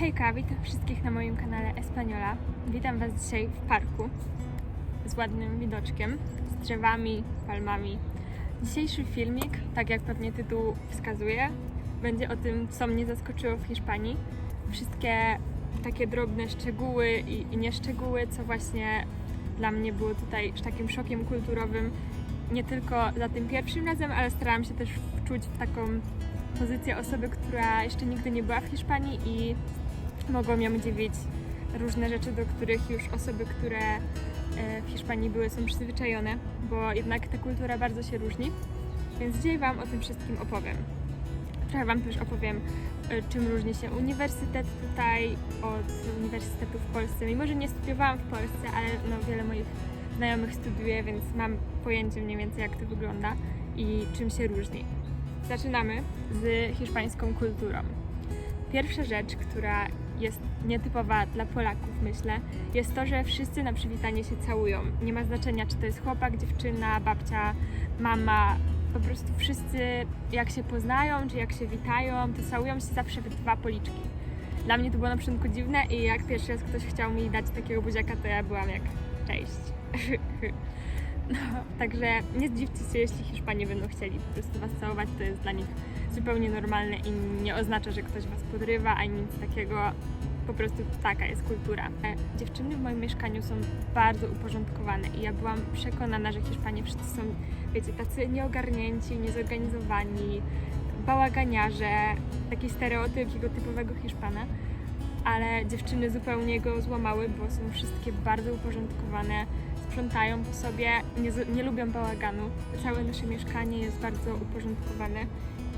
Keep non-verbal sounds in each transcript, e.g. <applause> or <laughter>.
Hejka, witam wszystkich na moim kanale Espaniola. Witam Was dzisiaj w parku z ładnym widoczkiem, z drzewami, palmami. Dzisiejszy filmik, tak jak pewnie tytuł wskazuje, będzie o tym, co mnie zaskoczyło w Hiszpanii. Wszystkie takie drobne szczegóły i, i nieszczegóły, co właśnie dla mnie było tutaj takim szokiem kulturowym. Nie tylko za tym pierwszym razem, ale starałam się też wczuć w taką pozycję osoby, która jeszcze nigdy nie była w Hiszpanii i mogą ją dziwić różne rzeczy, do których już osoby, które e, w Hiszpanii były, są przyzwyczajone, bo jednak ta kultura bardzo się różni. Więc dzisiaj Wam o tym wszystkim opowiem. Trochę Wam też opowiem, e, czym różni się uniwersytet tutaj od uniwersytetu w Polsce. Mimo, że nie studiowałam w Polsce, ale no, wiele moich znajomych studiuje, więc mam pojęcie mniej więcej, jak to wygląda i czym się różni. Zaczynamy z hiszpańską kulturą. Pierwsza rzecz, która jest nietypowa dla Polaków, myślę, jest to, że wszyscy na przywitanie się całują. Nie ma znaczenia, czy to jest chłopak, dziewczyna, babcia, mama. Po prostu wszyscy, jak się poznają, czy jak się witają, to całują się zawsze w dwa policzki. Dla mnie to było na początku dziwne i jak pierwszy raz ktoś chciał mi dać takiego buziaka, to ja byłam jak cześć. <laughs> No, także nie zdziwcie się, jeśli Hiszpanie będą chcieli po prostu Was całować, to jest dla nich zupełnie normalne i nie oznacza, że ktoś Was podrywa, ani nic takiego. Po prostu taka jest kultura. E, Dziewczyny w moim mieszkaniu są bardzo uporządkowane i ja byłam przekonana, że Hiszpanie wszyscy są, wiecie, tacy nieogarnięci, niezorganizowani, bałaganiarze, taki stereotyp takiego typowego Hiszpana ale dziewczyny zupełnie go złamały, bo są wszystkie bardzo uporządkowane, sprzątają po sobie, nie, nie lubią bałaganu. Całe nasze mieszkanie jest bardzo uporządkowane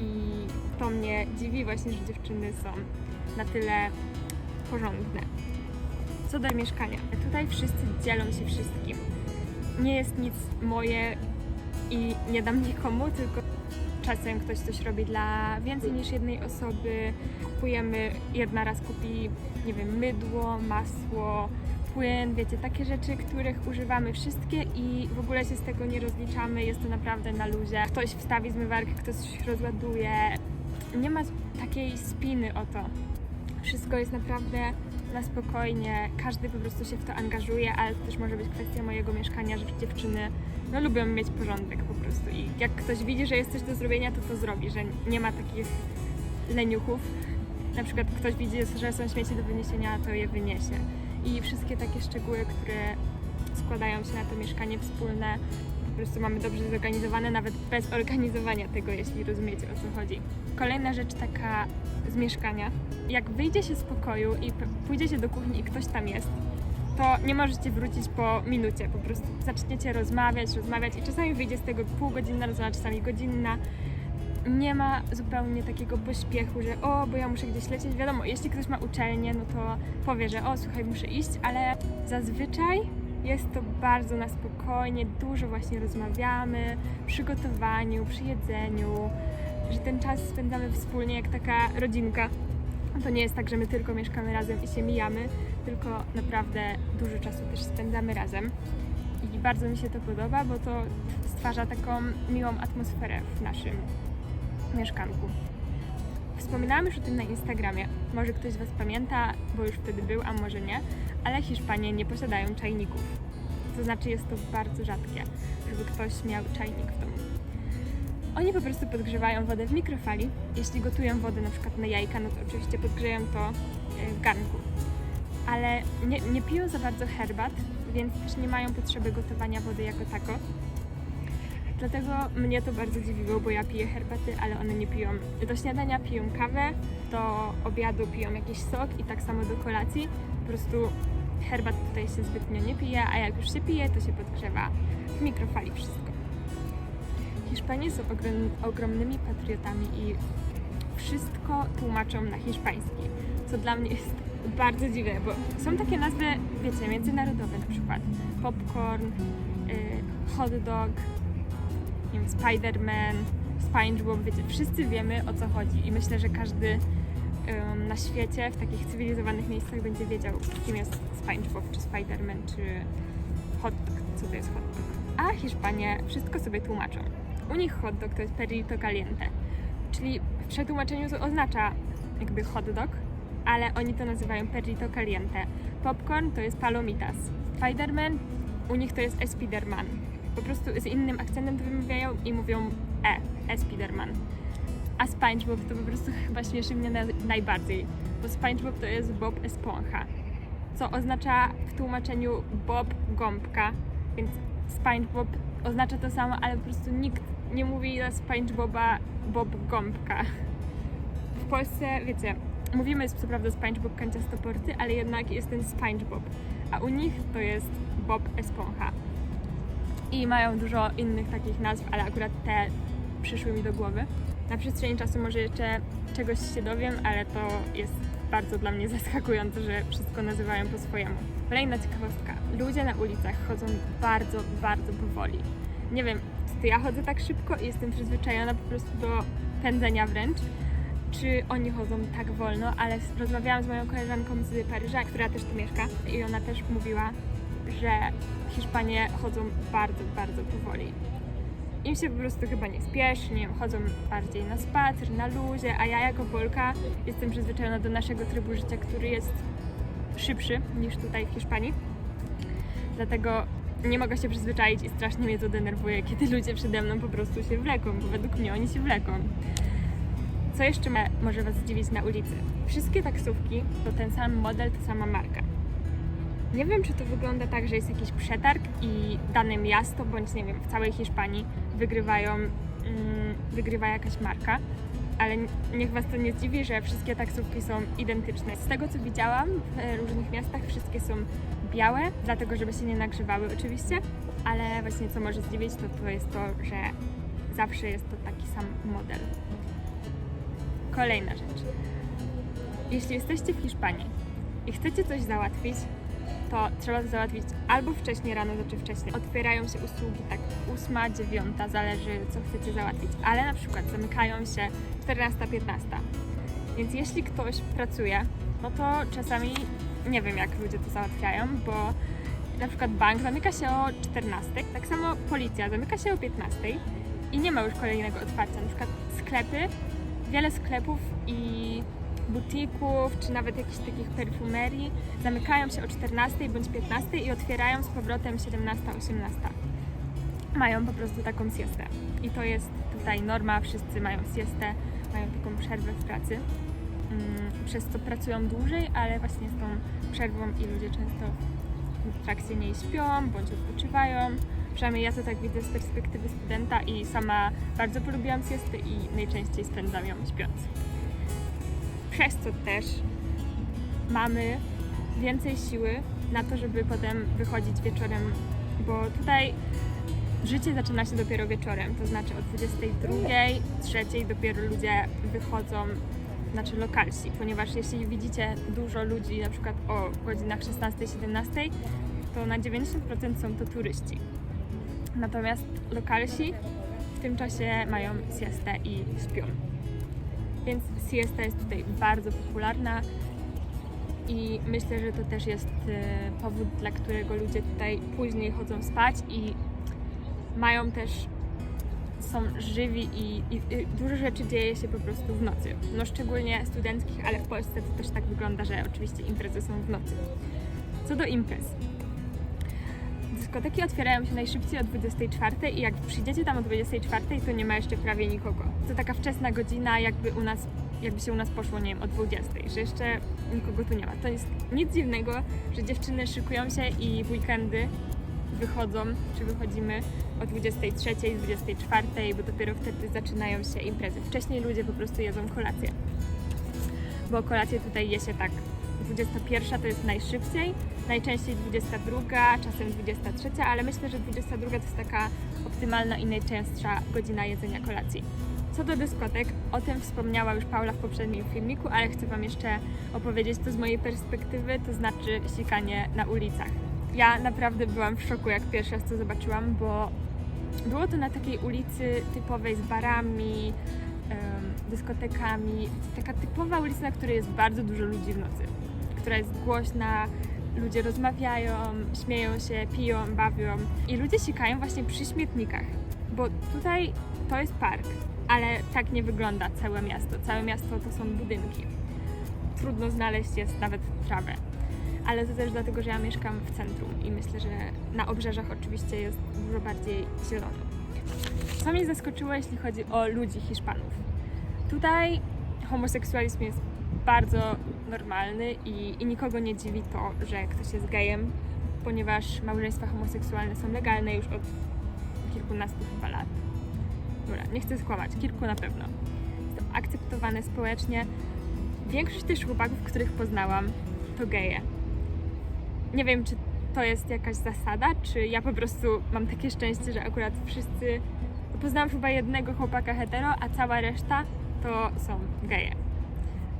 i to mnie dziwi właśnie, że dziewczyny są na tyle porządne. Co do mieszkania, tutaj wszyscy dzielą się wszystkim. Nie jest nic moje i nie dam nikomu, tylko czasem ktoś coś robi dla więcej niż jednej osoby. Kupujemy, jedna raz kupi, nie wiem, mydło, masło, płyn, wiecie, takie rzeczy, których używamy wszystkie i w ogóle się z tego nie rozliczamy, jest to naprawdę na luzie. Ktoś wstawi zmywarkę, ktoś rozładuje. Nie ma takiej spiny o to. Wszystko jest naprawdę na spokojnie, każdy po prostu się w to angażuje, ale to też może być kwestia mojego mieszkania, że dziewczyny no, lubią mieć porządek po prostu i jak ktoś widzi, że jest coś do zrobienia, to to zrobi, że nie ma takich leniuchów. Na przykład ktoś widzi, że są śmieci do wyniesienia, to je wyniesie. I wszystkie takie szczegóły, które składają się na to mieszkanie wspólne, po prostu mamy dobrze zorganizowane, nawet bez organizowania tego, jeśli rozumiecie o co chodzi. Kolejna rzecz taka z mieszkania. Jak wyjdzie się z pokoju i pójdzie się do kuchni i ktoś tam jest, to nie możecie wrócić po minucie. Po prostu zaczniecie rozmawiać, rozmawiać i czasami wyjdzie z tego półgodzinna rozmowa, czasami godzinna. Nie ma zupełnie takiego pośpiechu, że o, bo ja muszę gdzieś lecieć. Wiadomo, jeśli ktoś ma uczelnię, no to powie, że o, słuchaj, muszę iść, ale zazwyczaj jest to bardzo na spokojnie, dużo właśnie rozmawiamy przy gotowaniu, przy jedzeniu, że ten czas spędzamy wspólnie jak taka rodzinka. To nie jest tak, że my tylko mieszkamy razem i się mijamy, tylko naprawdę dużo czasu też spędzamy razem. I bardzo mi się to podoba, bo to stwarza taką miłą atmosferę w naszym mieszkanku. Wspominałam już o tym na Instagramie. Może ktoś z Was pamięta, bo już wtedy był, a może nie, ale Hiszpanie nie posiadają czajników. To znaczy jest to bardzo rzadkie, żeby ktoś miał czajnik w domu. Oni po prostu podgrzewają wodę w mikrofali. Jeśli gotują wodę na przykład na jajka, no to oczywiście podgrzeją to e, w garnku. Ale nie, nie piją za bardzo herbat, więc też nie mają potrzeby gotowania wody jako tako. Dlatego mnie to bardzo dziwiło, bo ja piję herbaty, ale one nie piją. Do śniadania piją kawę, do obiadu piją jakiś sok i tak samo do kolacji. Po prostu herbat tutaj się zbytnio nie pije, a jak już się pije, to się podgrzewa w mikrofali wszystko. Hiszpanie są ogrom, ogromnymi patriotami i wszystko tłumaczą na hiszpański, co dla mnie jest bardzo dziwne, bo są takie nazwy, wiecie, międzynarodowe na przykład popcorn, y, hot dog, wiem, Spider-Man, SpongeBob, wiecie, wszyscy wiemy o co chodzi i myślę, że każdy na świecie, w takich cywilizowanych miejscach będzie wiedział, kim jest SpongeBob, czy Spider-Man, czy hot dog, co to jest hot dog. A Hiszpanie wszystko sobie tłumaczą. U nich hot dog to jest perrito caliente, czyli w przetłumaczeniu to oznacza jakby hot dog, ale oni to nazywają perrito caliente. Popcorn to jest palomitas. Spiderman u nich to jest Spiderman. Po prostu z innym akcentem to wymawiają i mówią E, Spiderman. A SpongeBob to po prostu chyba śmieszy mnie na, najbardziej, bo SpongeBob to jest Bob Esponja, co oznacza w tłumaczeniu Bob Gąbka, więc SpongeBob oznacza to samo, ale po prostu nikt nie mówi na SpongeBoba Bob Gąbka. W Polsce, wiecie, mówimy co prawda SpongeBob kanciastoporty, ale jednak jest ten SpongeBob, a u nich to jest Bob Esponja. I mają dużo innych takich nazw, ale akurat te przyszły mi do głowy. Na przestrzeni czasu może jeszcze czegoś się dowiem, ale to jest bardzo dla mnie zaskakujące, że wszystko nazywają po swojemu. Kolejna ciekawostka. Ludzie na ulicach chodzą bardzo, bardzo powoli. Nie wiem, czy ja chodzę tak szybko i jestem przyzwyczajona po prostu do pędzenia wręcz, czy oni chodzą tak wolno, ale rozmawiałam z moją koleżanką z Paryża, która też tu mieszka i ona też mówiła, że Hiszpanie chodzą bardzo, bardzo powoli. Im się po prostu chyba nie spieszy, nie wiem, chodzą bardziej na spacer, na luzie, a ja jako Polka jestem przyzwyczajona do naszego trybu życia, który jest szybszy niż tutaj w Hiszpanii. Dlatego nie mogę się przyzwyczaić i strasznie mnie to denerwuje, kiedy ludzie przede mną po prostu się wleką, bo według mnie oni się wleką. Co jeszcze może Was zdziwić na ulicy? Wszystkie taksówki to ten sam model, ta sama marka. Nie wiem, czy to wygląda tak, że jest jakiś przetarg i dane miasto, bądź nie wiem, w całej Hiszpanii wygrywają, mm, wygrywa jakaś marka, ale niech Was to nie zdziwi, że wszystkie taksówki są identyczne. Z tego, co widziałam w różnych miastach, wszystkie są białe, dlatego żeby się nie nagrzewały oczywiście, ale właśnie co może zdziwić, to to jest to, że zawsze jest to taki sam model. Kolejna rzecz. Jeśli jesteście w Hiszpanii i chcecie coś załatwić, to trzeba to załatwić albo wcześniej rano, znaczy wcześniej. Otwierają się usługi tak 8, 9, zależy co chcecie załatwić, ale na przykład zamykają się 14, 15. Więc jeśli ktoś pracuje, no to czasami nie wiem jak ludzie to załatwiają, bo na przykład bank zamyka się o 14, tak samo policja zamyka się o 15 i nie ma już kolejnego otwarcia. Na przykład sklepy, wiele sklepów i butików, czy nawet jakichś takich perfumerii zamykają się o 14 bądź 15 i otwierają z powrotem 17-18. Mają po prostu taką siestę. I to jest tutaj norma, wszyscy mają siestę, mają taką przerwę w pracy. Mm, Przez co pracują dłużej, ale właśnie z tą przerwą i ludzie często w trakcie niej śpią bądź odpoczywają. Przynajmniej ja to tak widzę z perspektywy studenta i sama bardzo polubiłam siestę i najczęściej spędzam ją śpiąc przez co też mamy więcej siły na to, żeby potem wychodzić wieczorem, bo tutaj życie zaczyna się dopiero wieczorem, to znaczy o 22, 3 dopiero ludzie wychodzą, znaczy lokalsi, ponieważ jeśli widzicie dużo ludzi na przykład o godzinach 16-17, to na 90% są to turyści. Natomiast lokalsi w tym czasie mają siestę i śpią więc siesta jest tutaj bardzo popularna i myślę, że to też jest e, powód, dla którego ludzie tutaj później chodzą spać i mają też, są żywi i, i, i dużo rzeczy dzieje się po prostu w nocy. No szczególnie studenckich, ale w Polsce to też tak wygląda, że oczywiście imprezy są w nocy. Co do imprez. Dyskoteki otwierają się najszybciej o 24 i jak przyjdziecie tam o 24, to nie ma jeszcze prawie nikogo. To taka wczesna godzina, jakby u nas, jakby się u nas poszło, nie wiem, o 20, że jeszcze nikogo tu nie ma. To jest nic dziwnego, że dziewczyny szykują się i w weekendy wychodzą, czy wychodzimy o 23, 24, bo dopiero wtedy zaczynają się imprezy. Wcześniej ludzie po prostu jedzą kolację. Bo kolację tutaj je się tak 21 to jest najszybciej, najczęściej 22, czasem 23, ale myślę, że 22 to jest taka optymalna i najczęstsza godzina jedzenia kolacji. Co do dyskotek, o tym wspomniała już Paula w poprzednim filmiku, ale chcę Wam jeszcze opowiedzieć to z mojej perspektywy, to znaczy sikanie na ulicach. Ja naprawdę byłam w szoku, jak pierwszy raz to zobaczyłam, bo było to na takiej ulicy typowej z barami, dyskotekami. Taka typowa ulica, na której jest bardzo dużo ludzi w nocy, która jest głośna, ludzie rozmawiają, śmieją się, piją, bawią i ludzie sikają właśnie przy śmietnikach, bo tutaj to jest park, ale tak nie wygląda całe miasto. Całe miasto to są budynki. trudno znaleźć jest nawet trawę. Ale to też dlatego, że ja mieszkam w centrum i myślę, że na obrzeżach oczywiście jest dużo bardziej zielono. Co mnie zaskoczyło, jeśli chodzi o ludzi Hiszpanów. Tutaj homoseksualizm jest bardzo normalny i, i nikogo nie dziwi to, że ktoś jest gejem, ponieważ małżeństwa homoseksualne są legalne już od kilkunastu chyba lat. Dobra, nie chcę skłamać, kilku na pewno. To akceptowane społecznie. Większość też chłopaków, których poznałam, to geje. Nie wiem, czy to jest jakaś zasada, czy ja po prostu mam takie szczęście, że akurat wszyscy. Poznałam chyba jednego chłopaka hetero, a cała reszta to są geje.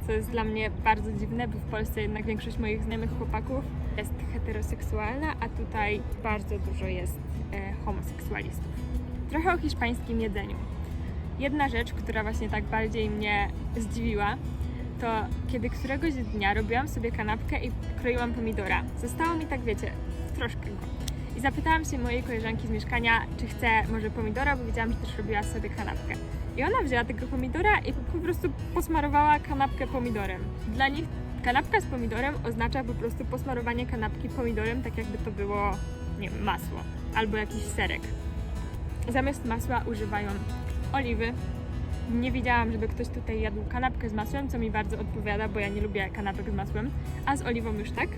Co jest dla mnie bardzo dziwne, bo w Polsce jednak większość moich znajomych chłopaków jest heteroseksualna, a tutaj bardzo dużo jest e, homoseksualistów. Trochę o hiszpańskim jedzeniu. Jedna rzecz, która właśnie tak bardziej mnie zdziwiła, to kiedy któregoś dnia robiłam sobie kanapkę i kroiłam pomidora. Zostało mi tak, wiecie, troszkę go. I zapytałam się mojej koleżanki z mieszkania, czy chce może pomidora, bo wiedziałam, że też robiła sobie kanapkę. I ona wzięła tego pomidora i po prostu posmarowała kanapkę pomidorem. Dla nich kanapka z pomidorem oznacza po prostu posmarowanie kanapki pomidorem, tak jakby to było, nie wiem, masło albo jakiś serek. Zamiast masła używają oliwy. Nie widziałam, żeby ktoś tutaj jadł kanapkę z masłem, co mi bardzo odpowiada, bo ja nie lubię kanapek z masłem, a z oliwą już tak.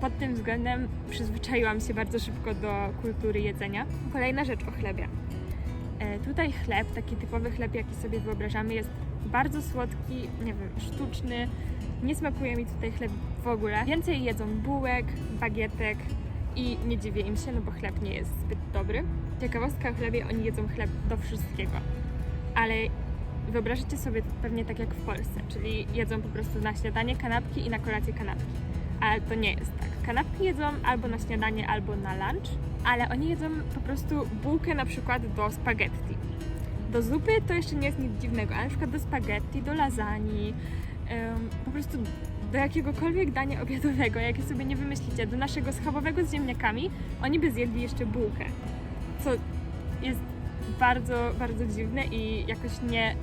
Pod tym względem przyzwyczaiłam się bardzo szybko do kultury jedzenia. Kolejna rzecz o chlebie. E, tutaj chleb, taki typowy chleb, jaki sobie wyobrażamy, jest bardzo słodki, nie wiem, sztuczny. Nie smakuje mi tutaj chleb w ogóle. Więcej jedzą bułek, bagietek i nie dziwię im się, no bo chleb nie jest zbyt dobry. Ciekawostka o chlebie, oni jedzą chleb do wszystkiego. Ale wyobraźcie sobie pewnie tak jak w Polsce, czyli jedzą po prostu na śniadanie kanapki i na kolację kanapki. Ale to nie jest tak. Kanapki jedzą albo na śniadanie, albo na lunch, ale oni jedzą po prostu bułkę na przykład do spaghetti. Do zupy to jeszcze nie jest nic dziwnego, ale na przykład do spaghetti, do lasagne, em, po prostu do jakiegokolwiek dania obiadowego, jakie sobie nie wymyślicie, do naszego schabowego z ziemniakami, oni by zjedli jeszcze bułkę. Co jest bardzo, bardzo dziwne i jakoś nie,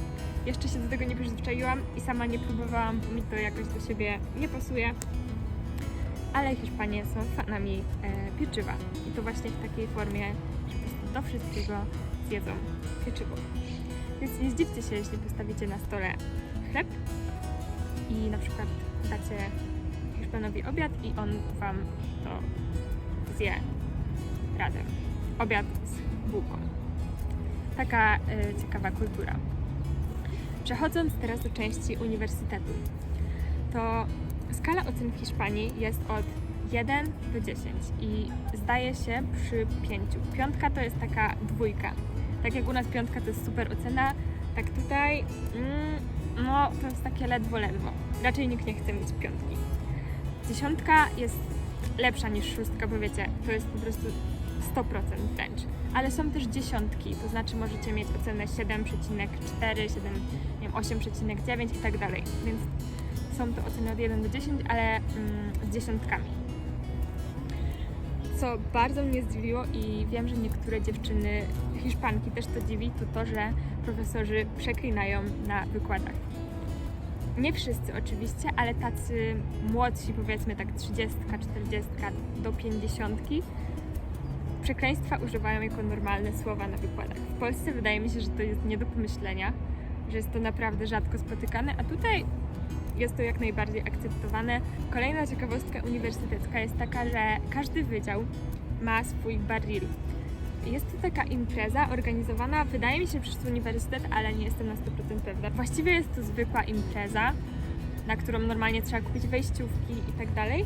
jeszcze się do tego nie przyzwyczaiłam i sama nie próbowałam, bo mi to jakoś do siebie nie pasuje. Ale Hiszpanie są fanami e, pieczywa i to właśnie w takiej formie, że po prostu do wszystkiego zjedzą pieczywo. Więc nie zdziwcie się, jeśli postawicie na stole chleb i na przykład dacie Hiszpanowi obiad i on Wam to zje razem. Obiad z bułką. Taka y, ciekawa kultura. Przechodząc teraz do części uniwersytetu, to skala ocen w Hiszpanii jest od 1 do 10 i zdaje się przy 5. Piątka to jest taka dwójka. Tak jak u nas piątka to jest super ocena, tak tutaj mm, no to jest takie ledwo, ledwo. Raczej nikt nie chce mieć piątki. Dziesiątka jest lepsza niż szóstka, bo wiecie, to jest po prostu 100% wręcz. Ale są też dziesiątki, to znaczy możecie mieć ocenę 7,4, 7, nie wiem, 8,9 i tak dalej. Więc są to oceny od 1 do 10, ale mm, z dziesiątkami. Co bardzo mnie zdziwiło i wiem, że niektóre dziewczyny Hiszpanki też to dziwi, to to, że profesorzy przeklinają na wykładach. Nie wszyscy oczywiście, ale tacy młodsi, powiedzmy tak 30, 40 do 50, przekleństwa używają jako normalne słowa na wykładach. W Polsce wydaje mi się, że to jest nie do pomyślenia, że jest to naprawdę rzadko spotykane, a tutaj jest to jak najbardziej akceptowane. Kolejna ciekawostka uniwersytecka jest taka, że każdy wydział ma swój barril. Jest to taka impreza organizowana, wydaje mi się, przez uniwersytet, ale nie jestem na 100% pewna. Właściwie jest to zwykła impreza, na którą normalnie trzeba kupić wejściówki i tak dalej.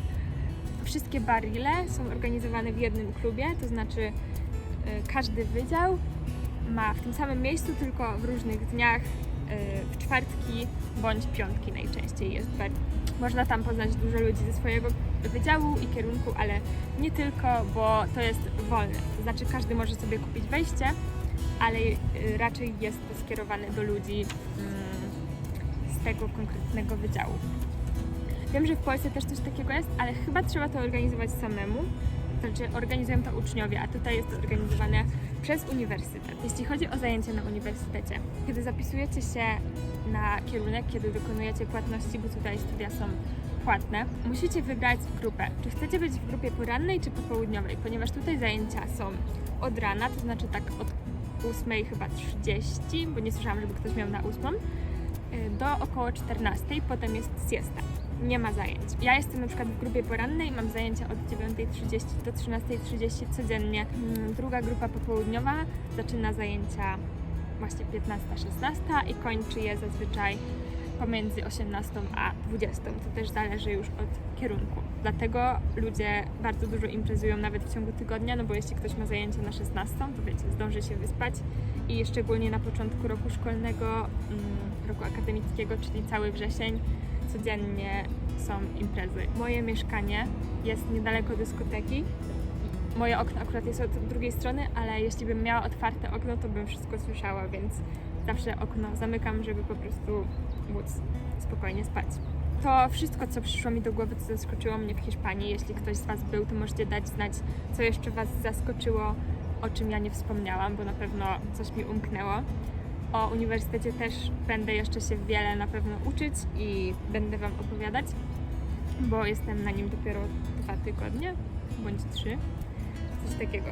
Wszystkie barrile są organizowane w jednym klubie, to znaczy y, każdy wydział ma w tym samym miejscu, tylko w różnych dniach, w czwartki bądź piątki najczęściej jest bar. Można tam poznać dużo ludzi ze swojego wydziału i kierunku, ale nie tylko, bo to jest wolne. To znaczy każdy może sobie kupić wejście, ale y, raczej jest to skierowane do ludzi mm, z tego konkretnego wydziału. Wiem, że w Polsce też coś takiego jest, ale chyba trzeba to organizować samemu. Znaczy organizują to uczniowie, a tutaj jest to organizowane przez uniwersytet. Jeśli chodzi o zajęcia na uniwersytecie, kiedy zapisujecie się na kierunek, kiedy dokonujecie płatności, bo tutaj studia są płatne, musicie wybrać grupę. Czy chcecie być w grupie porannej czy popołudniowej, ponieważ tutaj zajęcia są od rana, to znaczy tak od 8 chyba 30, bo nie słyszałam, żeby ktoś miał na 8, y, do około 14, potem jest siesta. Nie ma zajęć. Ja jestem na przykład w grupie porannej, mam zajęcia od 9.30 do 13.30 codziennie. Mm, Druga grupa popołudniowa zaczyna zajęcia właśnie 15-16 i kończy je zazwyczaj pomiędzy 18 a 20. To też zależy już od kierunku. Dlatego ludzie bardzo dużo imprezują nawet w ciągu tygodnia, no bo jeśli ktoś ma zajęcie na 16, to wiecie, zdąży się wyspać i szczególnie na początku roku szkolnego, mm, roku akademickiego, czyli cały wrzesień, codziennie są imprezy. Moje mieszkanie jest niedaleko dyskoteki. Moje okno akurat jest od drugiej strony, ale jeśli bym miała otwarte okno, to bym wszystko słyszała, więc zawsze okno zamykam, żeby po prostu móc spokojnie spać. To wszystko, co przyszło mi do głowy, co zaskoczyło mnie w Hiszpanii. Jeśli ktoś z Was był, to możecie dać znać, co jeszcze Was zaskoczyło, o czym ja nie wspomniałam, bo na pewno coś mi umknęło. O uniwersytecie też będę jeszcze się wiele na pewno uczyć i będę Wam opowiadać, bo jestem na nim dopiero dwa tygodnie bądź trzy, coś takiego.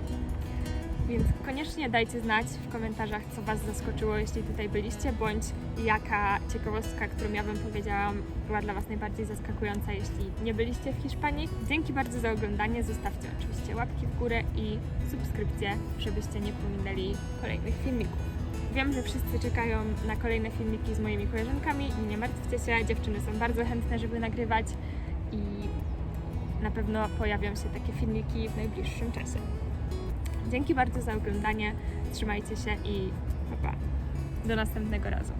Więc koniecznie dajcie znać w komentarzach, co Was zaskoczyło, jeśli tutaj byliście, bądź jaka ciekawostka, którą ja Wam powiedziałam, była dla Was najbardziej zaskakująca, jeśli nie byliście w Hiszpanii. Dzięki bardzo za oglądanie. Zostawcie oczywiście łapki w górę i subskrypcję, żebyście nie pominęli kolejnych filmików. Wiem, że wszyscy czekają na kolejne filmiki z moimi koleżankami. Nie martwcie się, dziewczyny są bardzo chętne, żeby nagrywać i na pewno pojawią się takie filmiki w najbliższym czasie. Dzięki bardzo za oglądanie. Trzymajcie się i pa, pa. Do następnego razu.